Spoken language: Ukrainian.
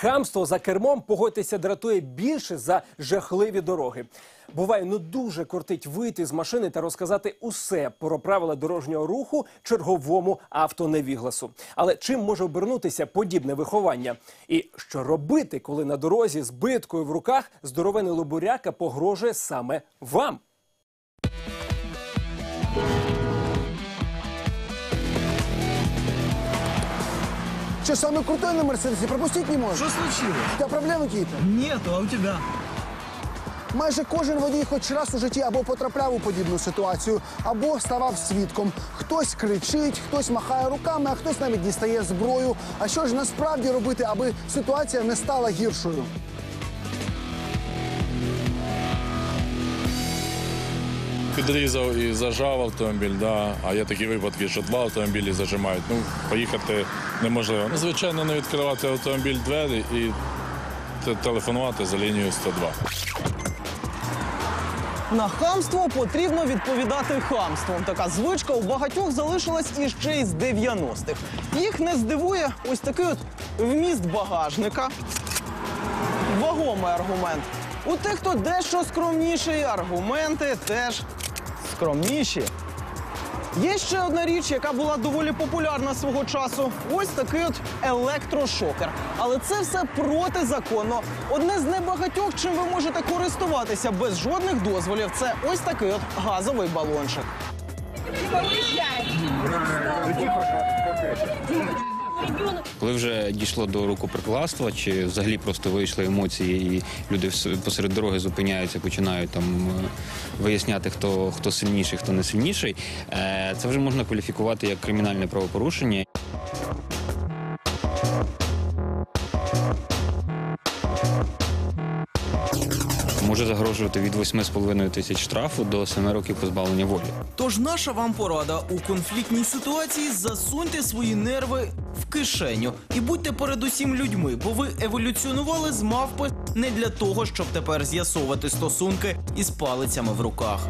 Хамство за кермом, погодьтеся, дратує більше за жахливі дороги. Буває, ну дуже кортить вийти з машини та розказати усе про правила дорожнього руху черговому автоневігласу. Але чим може обернутися подібне виховання? І що робити, коли на дорозі з биткою в руках здоровений лобуряка погрожує саме вам? Что, самый крутой на Мерседесе? Пропустить не можешь? Что случилось? У тебя проблемы какие-то? Нету, а у тебя? Майже кожен водій хоч раз у житті або потрапляв у подібну ситуацію, або ставав свідком. Хтось кричить, хтось махає руками, а хтось навіть дістає зброю. А що ж насправді робити, аби ситуація не стала гіршою? Підрізав і зажав автомобіль, да. а є такі випадки, що два автомобілі зажимають. Ну, поїхати неможливо. Ну, звичайно, не відкривати автомобіль двері і телефонувати за лінією 102. На хамство потрібно відповідати хамством. Така звичка у багатьох залишилась іще із 90-х. Їх не здивує ось такий от вміст багажника. Вагомий аргумент. У тих, хто дещо скромніший, аргументи теж скромніші. Є ще одна річ, яка була доволі популярна свого часу. Ось такий от електрошокер. Але це все протизаконно. Одне з небагатьох, чим ви можете користуватися без жодних дозволів, це ось такий от газовий балончик. Коли вже дійшло до рукоприкладства, чи взагалі просто вийшли емоції, і люди посеред дороги зупиняються, починають там е, виясняти, хто, хто сильніший, хто не сильніший, е, це вже можна кваліфікувати як кримінальне правопорушення. Може загрожувати від 8,5 тисяч штрафу до 7 років позбавлення волі. Тож наша вам порада у конфліктній ситуації засуньте свої нерви в кишеню і будьте передусім людьми, бо ви еволюціонували з мавпи не для того, щоб тепер з'ясовувати стосунки із палицями в руках.